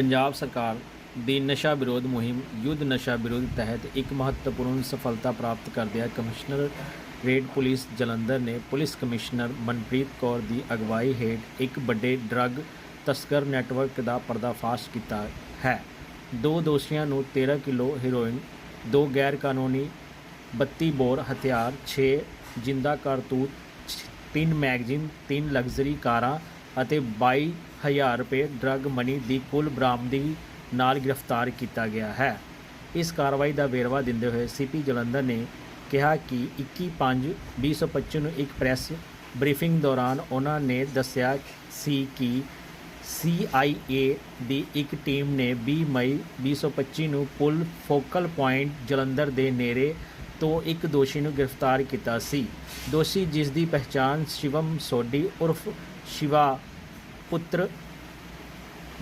ਪੰਜਾਬ ਸਰਕਾਰ ਦੀ ਨਸ਼ਾ ਵਿਰੋਧ ਮੁਹਿੰਮ ਯੁੱਧ ਨਸ਼ਾ ਵਿਰੋਧ ਤਹਿਤ ਇੱਕ ਮਹੱਤਵਪੂਰਨ ਸਫਲਤਾ ਪ੍ਰਾਪਤ ਕਰਦਿਆਂ ਕਮਿਸ਼ਨਰ ਰੇਡ ਪੁਲਿਸ ਜਲੰਧਰ ਨੇ ਪੁਲਿਸ ਕਮਿਸ਼ਨਰ ਮਨਪ੍ਰੀਤ ਕੌਰ ਦੀ ਅਗਵਾਈ ਹੇਠ ਇੱਕ ਵੱਡੇ ਡਰੱਗ ਤਸਕਰ ਨੈਟਵਰਕ ਦਾ ਪਰਦਾਫਾਸ਼ ਕੀਤਾ ਹੈ। ਦੋ ਦੋਸ਼ੀਆਂ ਨੂੰ 13 ਕਿਲੋ ਹੈਰੋਇਨ, ਦੋ ਗੈਰ ਕਾਨੂੰਨੀ 32 ਬੋਰ ਹਥਿਆਰ 6 ਜਿੰਦਾ ਕਾਰਤੂਸ ਤਿੰਨ ਮੈਗਜ਼ੀਨ, ਤਿੰਨ ਲਗਜ਼ਰੀ ਕਾਰਾਂ ਅਤੇ 22000 ਰੁਪਏ ਡਰੱਗ ਮਨੀ ਦੀ ਕੁੱਲ ਬਰਾਮਦਗੀ ਨਾਲ ਗ੍ਰਿਫਤਾਰ ਕੀਤਾ ਗਿਆ ਹੈ। ਇਸ ਕਾਰਵਾਈ ਦਾ ਵੇਰਵਾ ਦਿੰਦੇ ਹੋਏ ਸੀਪੀ ਜਲੰਧਰ ਨੇ ਕਿਹਾ ਕਿ 21/5/2025 ਨੂੰ ਇੱਕ ਪ੍ਰੈਸ ਬਰੀਫਿੰਗ ਦੌਰਾਨ ਉਹਨਾਂ ਨੇ ਦੱਸਿਆ ਸੀ ਕਿ CIA ਦੀ ਇੱਕ ਟੀਮ ਨੇ 20 ਮਈ 2025 ਨੂੰ ਪੁਲ ਫੋਕਲ ਪੁਆਇੰਟ ਜਲੰਧਰ ਦੇ ਨੇੜੇ ਤੋਂ ਇੱਕ ਦੋਸ਼ੀ ਨੂੰ ਗ੍ਰਿਫਤਾਰ ਕੀਤਾ ਸੀ। ਦੋਸ਼ੀ ਜਿਸ ਦੀ ਪਹਿਚਾਣ ਸ਼ਿਵਮ ਸੋਢੀ ਉਰਫ ਸ਼ਿਵਾ ਪੁੱਤਰ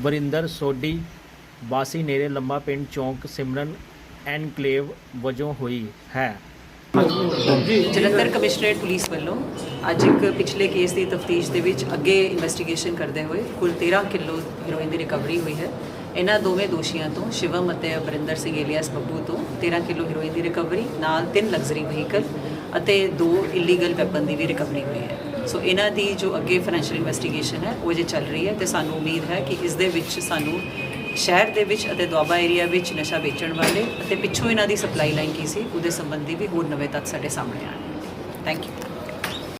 ਵਰਿੰਦਰ ਸੋਢੀ, ਵਾਸੀ ਨੇੜੇ ਲੰਮਾ ਪਿੰਡ ਚੌਂਕ ਸਿਮਰਨ ਐਨਕਲੇਵ ਵਜੋਂ ਹੋਈ ਹੈ। ਜਲੰਧਰ ਕਮਿਸ਼ਨਰੇਟ ਪੁਲਿਸ ਵੱਲੋਂ ਅੱਜ ਇੱਕ ਪਿਛਲੇ ਕੇਸ ਦੀ ਤਫਤੀਸ਼ ਦੇ ਵਿੱਚ ਅੱਗੇ ਇਨਵੈਸਟੀਗੇਸ਼ਨ ਕਰਦੇ ਹੋਏ ਕੁੱਲ 13 ਕਿਲੋ ਹੀਰੋਇਨ ਦੀ ਰਿਕਵਰੀ ਹੋਈ ਹੈ। ਇਹਨਾਂ ਦੋਵੇਂ ਦੋਸ਼ੀਆਂ ਤੋਂ, ਸ਼ਿਵਮ ਅਤੇ ਅਪਰਿੰਦਰ ਸਿੰਘ ਏਲੀਅਸ ਬੱਬੂ ਤੋਂ 13 ਕਿਲੋ ਹੈਰੋਇਨ ਦੀ ਰਿਕਵਰੀ ਨਾਲ ਤਿੰਨ ਲਗਜ਼ਰੀ ਵਹੀਕਲ ਅਤੇ ਦੋ ਇਲੀਗਲ ਵੈਪਨ ਦੀ ਵੀ ਰਿਕਵਰੀ ਹੋਈ ਹੈ। ਸੋ ਇਹਨਾਂ ਦੀ ਜੋ ਅੱਗੇ ਫਾਈਨੈਂਸ਼ੀਅਲ ਇਨਵੈਸਟੀਗੇਸ਼ਨ ਹੈ, ਉਹ ਜੇ ਚੱਲ ਰਹੀ ਹੈ ਤੇ ਸਾਨੂੰ ਉਮੀਦ ਹੈ ਕਿ ਇਸ ਦੇ ਵਿੱਚ ਸਾਨੂੰ ਸ਼ਹਿਰ ਦੇ ਵਿੱਚ ਅਤੇ ਦੁਆਬਾ ਏਰੀਆ ਵਿੱਚ ਨਸ਼ਾ ਵੇਚਣ ਵਾਲੇ ਅਤੇ ਪਿੱਛੋਂ ਇਹਨਾਂ ਦੀ ਸਪਲਾਈ ਲਾਈਨ ਕੀ ਸੀ, ਉਹਦੇ ਸੰਬੰਧੀ ਵੀ ਹੋਰ ਨਵੇਂ ਤੱਥ ਸਾਡੇ ਸਾਹਮਣੇ ਆਉਣਗੇ। Thank you